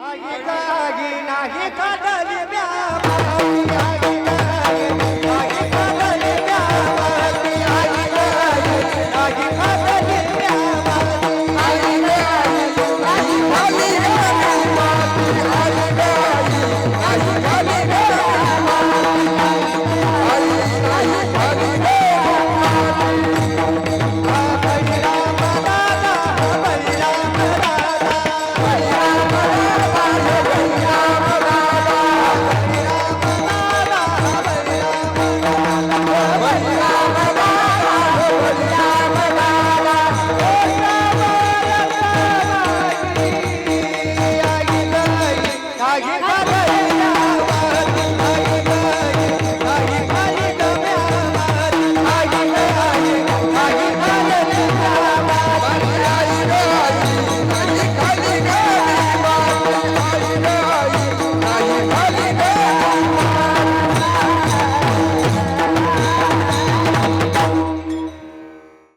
आई नाही Hagi Baba.